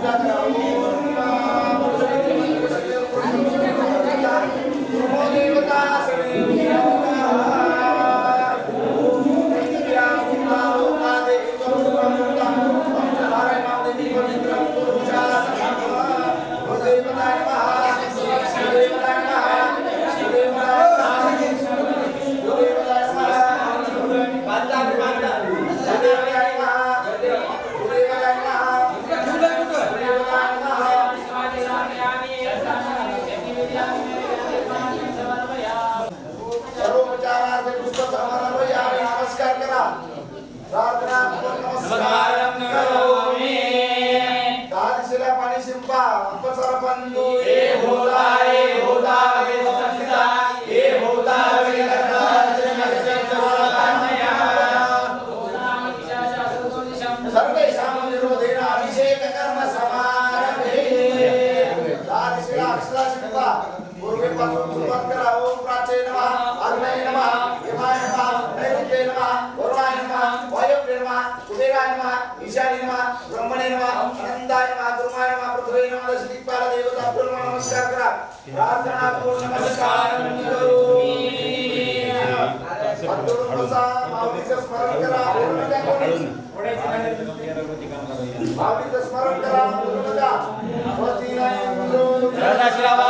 Já acabou. la.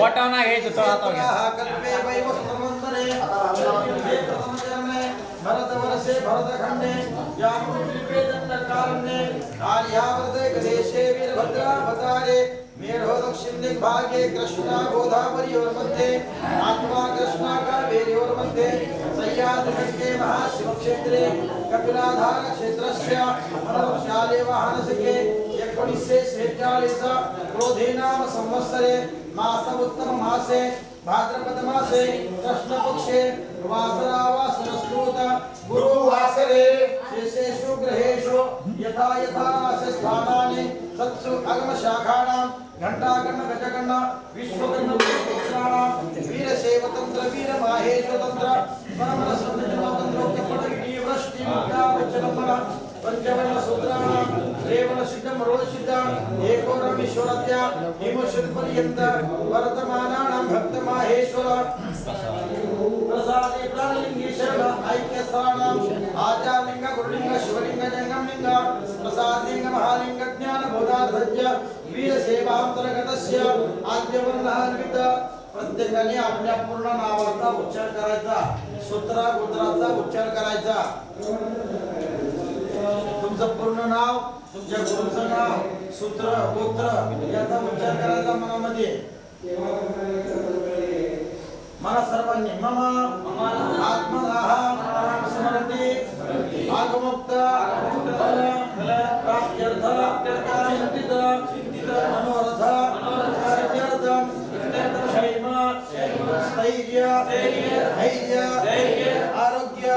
बोटावर नाही घ्यायचं तळ हातावर घ्या भरतवर्षे भरतखण्डे यामुद्रिपेदण्डकारण्ये आर्यावर्ते गदेशे वीरभद्रावतारे कृष्णा गोदावरीयोर्मध्ये आत्मा कृष्णा कावेरीयोर्मध्ये सह्याद्रिषट्के महाशिवक्षेत्रे. कपिलाधार क्षेत्रस्य मनोशाले वाहनसिके एकोणीसशे सेहेचाळीस क्रोधी नाम संवत्सरे मास उत्तम मासे भाद्रपद मासे कृष्ण पक्षे वासरावासरस्कृत गुरुवासरे शेषेषु ग्रहेषु यथा यथा स्थानानि तत्सु अगमशाखानां घण्टाकर्ण गजकर्ण विश्वकर्ण पुत्राणां वीरशैवतन्त्र वीरमाहेशतन्त्र परमरसतन्त्र पंचवर्ण सूत्राणां रेवणसिद्धं रोषिद्ध एकोरमीश्वरत्य हिमशुद्पर्यन्त वर्तमानानां भक्तमाहेश्वर प्रसादे प्राणलिङ्गेश्वर ऐक्यस्थानाम् आचार्यलिङ्ग गुरुलिङ्ग शिवलिङ्ग जङ्गमलिङ्ग प्रसादलिङ्ग महालिङ्ग ज्ञानबोधार्थज्य वीरसेवांतर्गतस्य आद्यवर्णान्वित प्रत्येकाने आपल्या पूर्ण नावाचा उच्चार करायचा सूत्रा गोत्राचा उच्चार करायचा तुमचं पूर्ण नाव तुमच्या गुरुचं नाव सूत्र गोत्र याचा उच्चार करायचा मनामध्ये. मला सर्वांनी मम आत्मदाह स्मरती आगमुक्त फल प्राप्त्यर्थ चिंतित मनोरथ सिद्ध्यर्थम क्षेम स्थैर्य धैर्य आरोग्य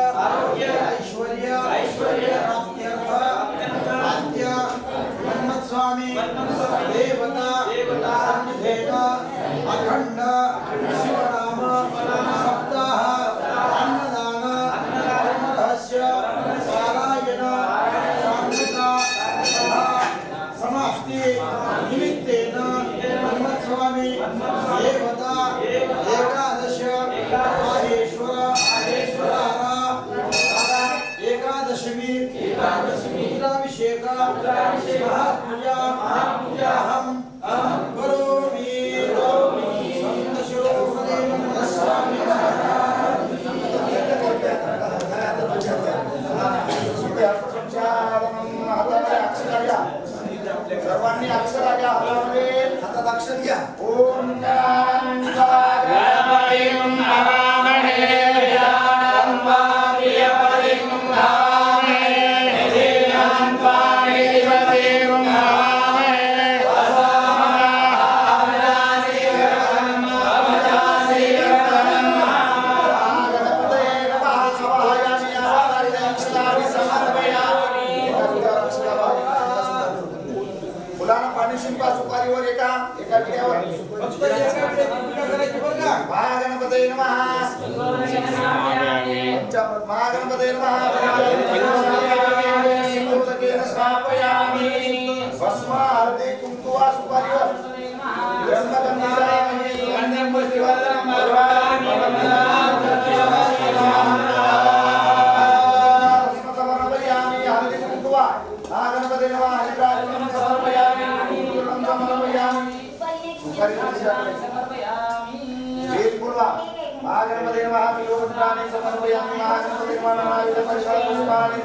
ऐश्वर्य प्राप्त्यर्थ ಆದ್ಯ ಹನುಮಸ್ವಾಮಿ ದೇವತಾ ಸನ್ನಿಧೇಯ ಅಖಂಡ ಶಿವಣ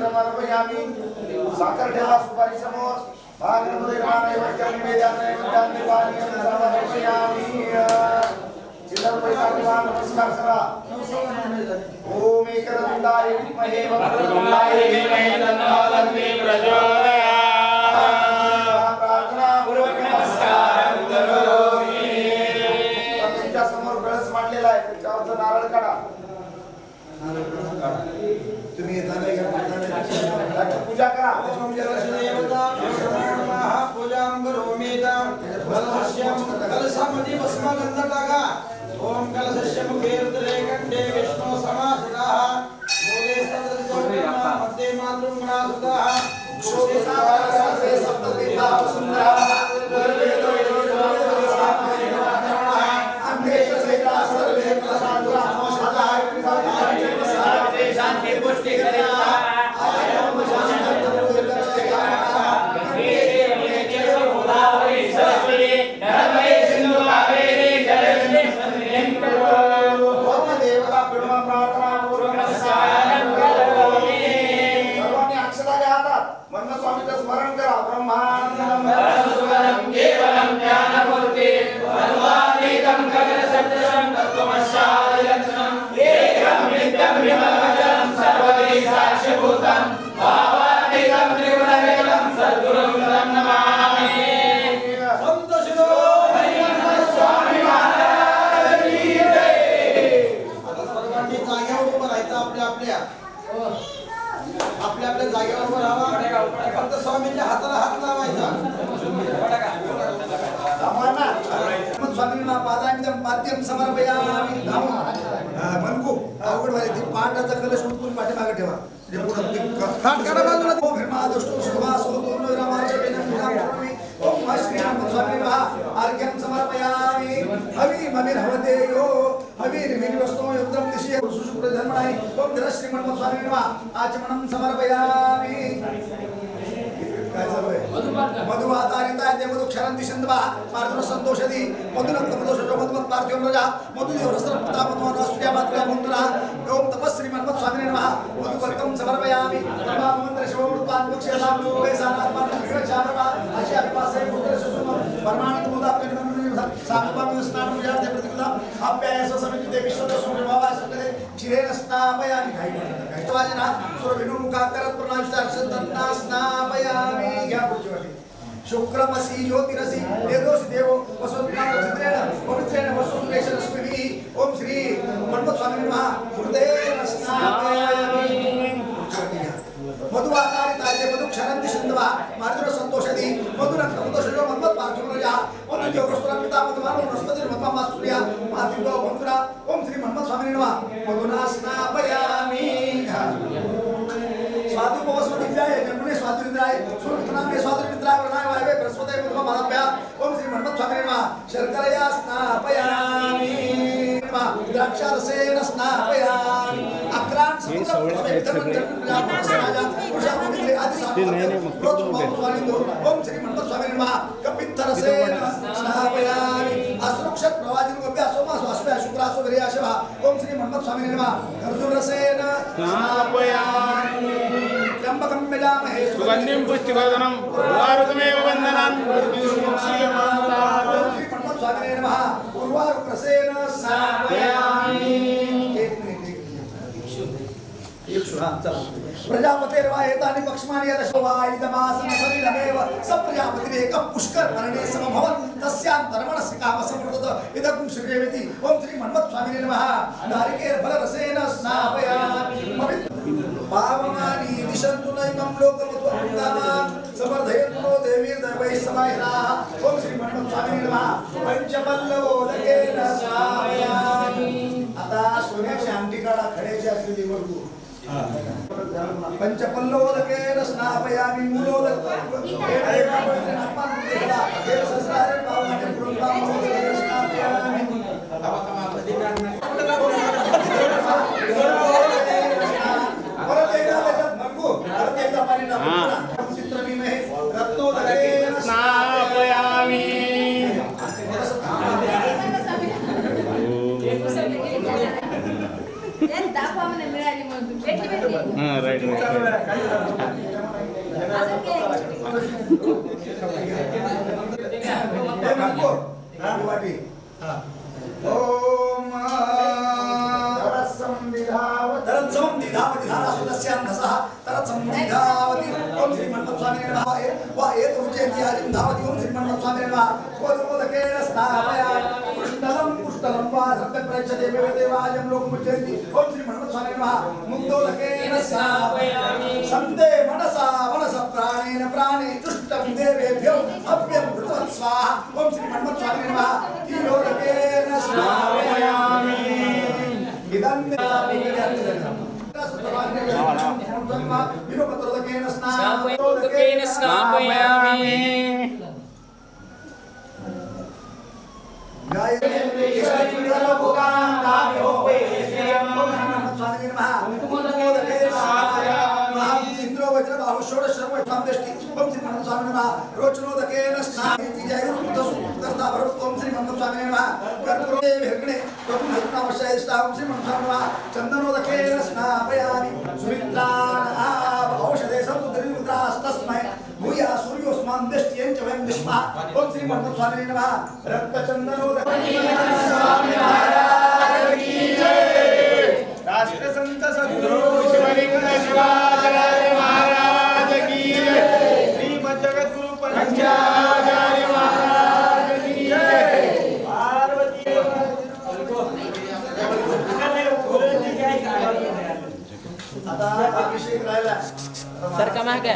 సమర్పయామి సాకర్ డేవా సుపారి సమోర్ భాగవదేవాయ వక్యాన్ని వేదాన్ని వక్యాన్ని వాణియం సమర్పయామి చిల్లర వైశాఖ నమస్కారం సరా ఓం ఏకదండాయ విద్మహే तुम्ही येताना घ्या, त्याची पूजा करा ओम जलदेवतां नमः पूजां करोमीतां कलशस्यं कलशामध्ये भस्मगन्ध टाका ओम कलशस्य मुखे रुद्रे कंठे विष्णु समाश्रिताः मूले सदृशोपमा मध्ये मातृगुणा सुताः अर्घ्यं समर्पयामि हवी ममिर हवते यो हवीर विनिवस्तो युद्धं दिशि सुशुक्र धर्मणाय ओम धर श्रीमन स्वामी नमः आचमनं समर्पयामि काय चालू आहे मधु आधारिता ते मधु क्षरंती शंदवा पार्थुर संतोषदी मधुरक्त मधुष मधुमत पार्थिव रजा मधु देव शुक्रमसी ज्योतिरसी देवोस देवो वसुत्मान चित्रेण पवित्रेण वसुलेश रश्मिभिः ओम श्री मन्मथ स्वामी नमः हृदयेन स्नापयामि। आकारिताय मधु क्षरन्ति सिन्धवा मार्जुन संतोषति मधुरं तमुदोषयो मन्मथ पार्थिवरजा ओम देवरस्तुरं पिता मधुमानो वनस्पति मत्वा मास्तुर्या मातृगो भंतुरा ओम श्री मन्मथ स्वामी नमः. मधुना स्नापयामि स्वादु भवस्वतिज्ञाय जन्मने स्वातुरिन्द्राय सुरतनामे स्वातुरिन्द्राय वर्णाय वायवे बृहस्पतये मुखम महाभ्या ओम श्री मन्मथ स्वामी नमः. शर्करया स्नापयामि द्राक्षारसेन स्नापयामि अक्रांत ओम श्री मन्मथ स्वामी नमः कपित्थरसेन स्नापयामि असुरक्षत प्रवाजिन गव्य असोमा स्वास्वया शुक्रासो विरयाशवा ओम श्री मन्मथ स्वामी नमः अर्जुनरसेन स्नापयामि त्र्यंबकं यजामहे सुगन्धिं पुष्टिवर्धनं वारुकमेव वन्दनान् स्वामी नमः पूर्वारुक्रसेन स्नापयामि एक मिनिट एक मिनिट एक सुहा चला प्रजापतेर्वा एतानि पक्ष्माणि यदशोवायितमासं सलिलमेव सप्रजापतिरेकं पुष्कर वर्णे समभवन् तस्यान्तर्मणस्य कामसंवृतत इदं श्रीरेवति ॐ श्री मन्मथ स्वामिने नमः नारिकेर फलरसेन स्नापयामि पावनानि दिशन्तु नैमं लोकमत्वं समर्थयन्तु नो देवीर्दैवैः समाहिताः ॐ श्री मन्मथ स्वामिने नमः पञ्चपल्लवोदकेन स्नापयामि आता सोन्याची अंगठी खड्याची असलेली वर्तू పంచపల్లవులకే స్నాపయామి మూలవులకు Ah. हा राईट राईट ओम तरत्समं दिधावति दिधावति नमः ए- वा एत उच्चेति धावति ओम श्रीमन्मत्स्वामिने नमः कोदकोदकेन स्नापयामि पुष्टलं पुष्टलं वा పురుషనివ ముందులకేన శబ్దే మనసా మనస ప్రాణేన ప్రాణే దుష్టం దేవేభ్యో అభ్యం కృతవత్ స్వాహ. ఓం శ్రీ మన్మత్ స్వామి रोचनोदकेन स्नानेति जयरुक्तसुक्तस्ताभरत्वं श्रीमन्मस्वामिने नमः कर्पूरे विहग्ने त्वं भक्तावश्ययिष्टां श्रीमन्मस्वामिने नमः चन्दनोदकेन स्नापयामि सुमित्राणाम् औषधे समुद्रयुक्तास्तस्मै भूया सूर्योऽस्मान् दृष्ट्येन च वयं विश्वः ॐ श्रीमन्मस्वामिने नमः रक्तचन्दनोदकेन राष्ट्रसंत सद्गुरु शिवलिंग शिवाचार्य महाराज की श्रीमद जगद्गुरु पंचाचार्य महाराज की पार्वती आता अभिषेक राहिला सर का माग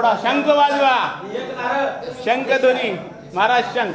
फोडा शंख वाजवा. शंख ध्वनी महाराज शंख.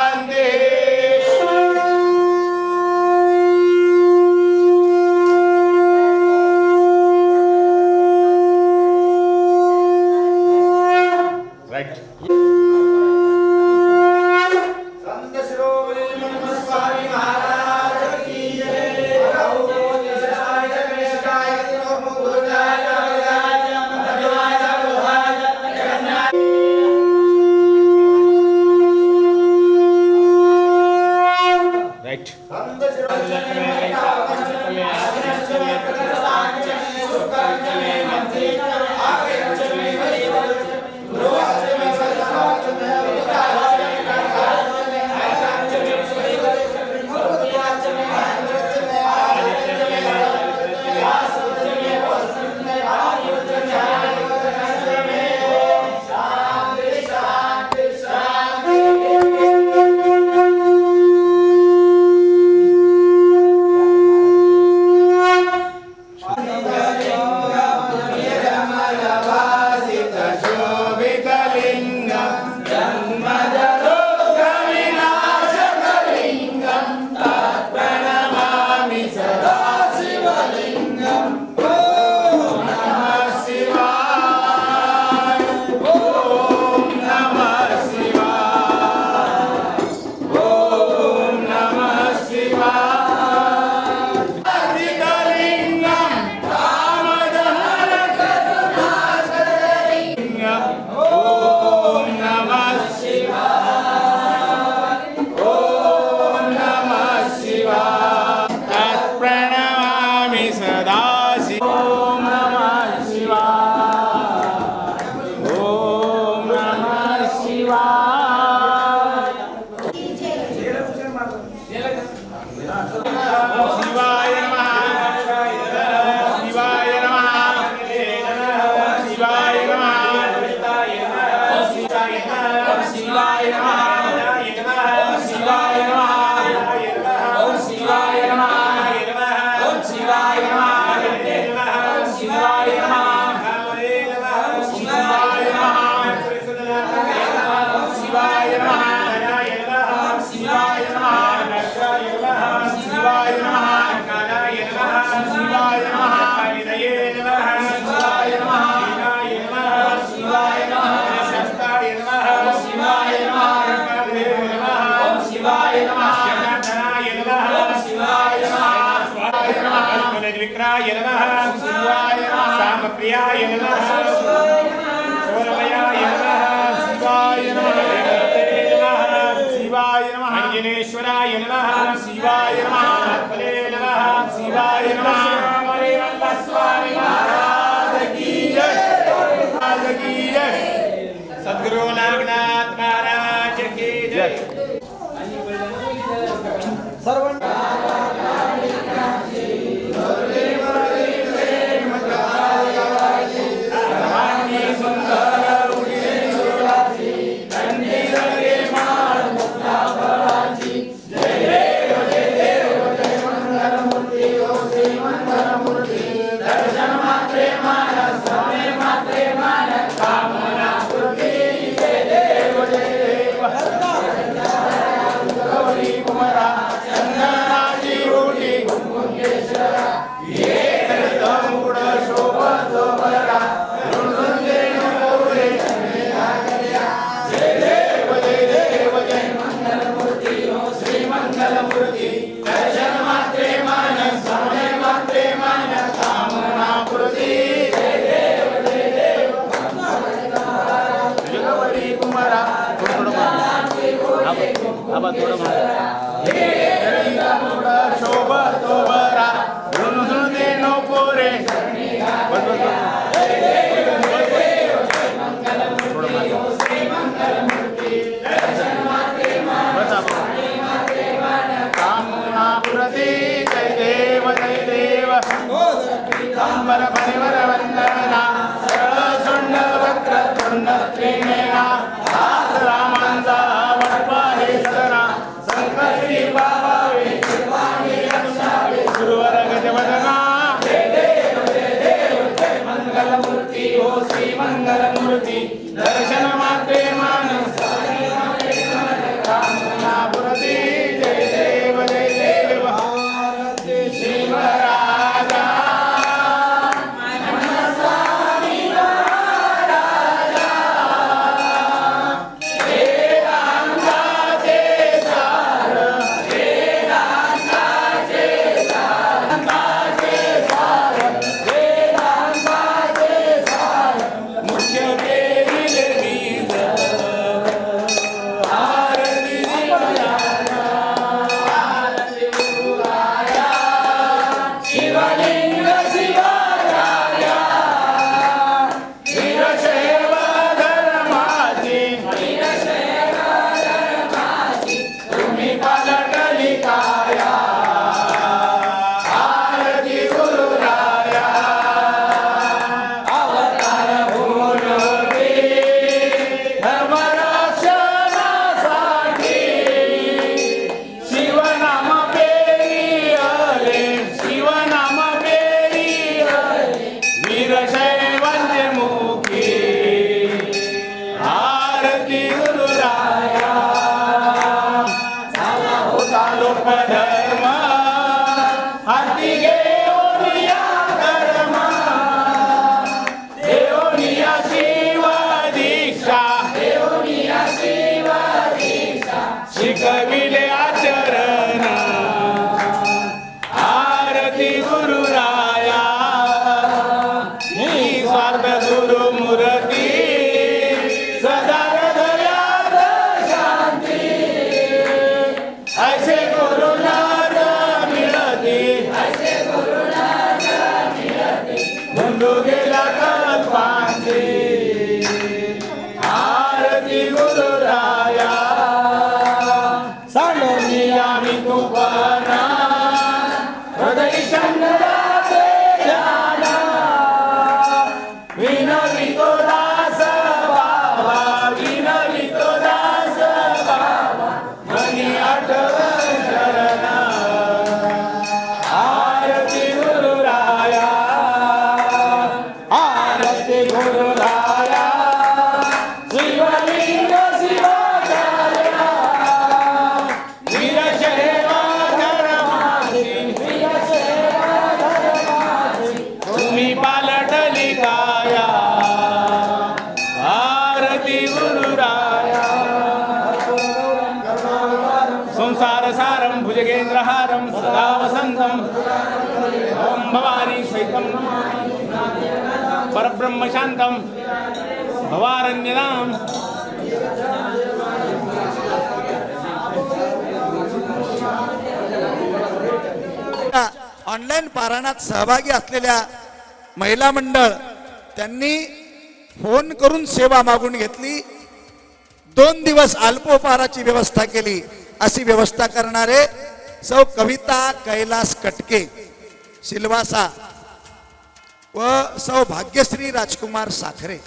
राईट. hanging out. la మూర్తి ఓ శ్రీ మంగళ మూర్తి దర్శన మాత్రే साल में ब्रह्मशांतम। भवारण्यनाम। ऑनलाईन पारायणात सहभागी असलेल्या महिला मंडळ त्यांनी फोन करून सेवा मागून घेतली. दोन दिवस अल्पोपहाराची व्यवस्था केली. अशी व्यवस्था करणारे सौ कविता कैलास कटके शिल्वासा व सौ भाग्यश्री राजकुमार साखरे.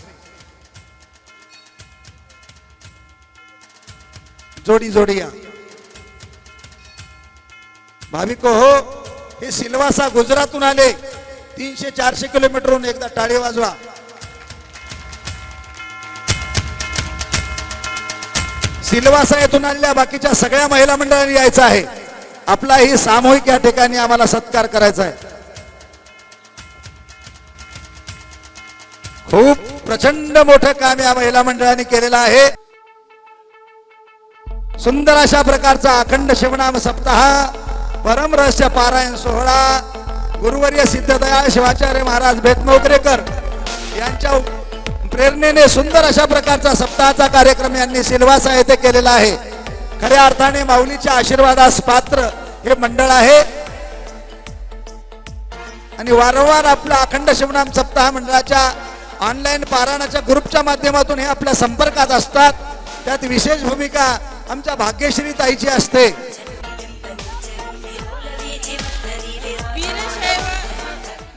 जोडी जोडी या भाविको हो हे सिलवासा गुजरातून आले. तीनशे चारशे किलोमीटरहून एकदा टाळी वाजवा. सिलवासा येथून आलेल्या बाकीच्या सगळ्या महिला मंडळांनी यायचं आहे. आपला ही सामूहिक या ठिकाणी आम्हाला सत्कार करायचा आहे. खूप प्रचंड मोठं काम या महिला मंडळाने केलेलं आहे. सुंदर अशा प्रकारचा अखंड शिवनाम सप्ताह परम रहस्य पारायण सोहळा गुरुवर्य सिद्धदयाळ शिवाचार्य महाराज भेटमोगरेकर यांच्या प्रेरणेने सुंदर अशा प्रकारचा सप्ताहाचा कार्यक्रम यांनी सिल्वासा येथे केलेला आहे. खऱ्या अर्थाने माऊलीच्या आशीर्वादास पात्र हे मंडळ आहे. आणि वारंवार आपला अखंड शिवनाम सप्ताह मंडळाच्या ऑनलाईन पारायणाच्या ग्रुपच्या माध्यमातून हे आपल्या संपर्कात असतात. त्यात विशेष भूमिका आमच्या भाग्यश्री ताईची असते.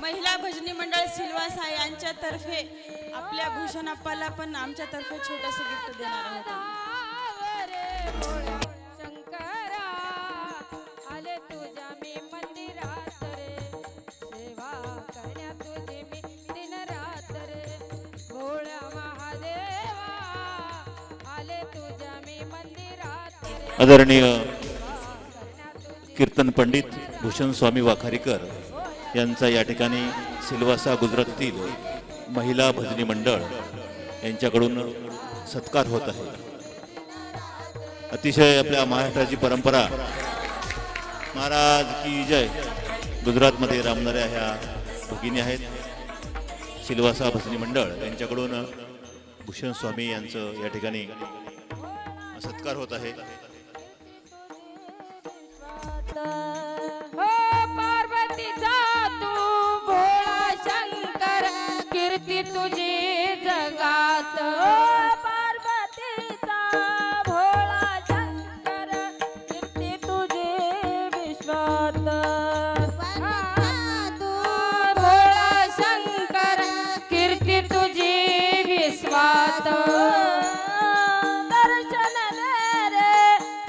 महिला भजनी मंडळ सिल्वासा यांच्यातर्फे आपल्या भूषण अप्पाला पण आमच्यातर्फे छोटस गिफ्ट देणार आहोत आदरणीय कीर्तन पंडित भूषण स्वामी वाखारीकर यांचा या ठिकाणी सिल्वासा गुजरातील महिला भजनी मंडळ यांच्याकडून सत्कार होत आहे. अतिशय आपल्या महाराष्ट्राची परंपरा. महाराज की जय. गुजरातमध्ये रामणाऱ्या ह्या भगिनी आहेत. सिल्वासा भजनी मंडळ यांच्याकडून भूषण स्वामी यांचं या ठिकाणी सत्कार होत आहे. 감사합니다.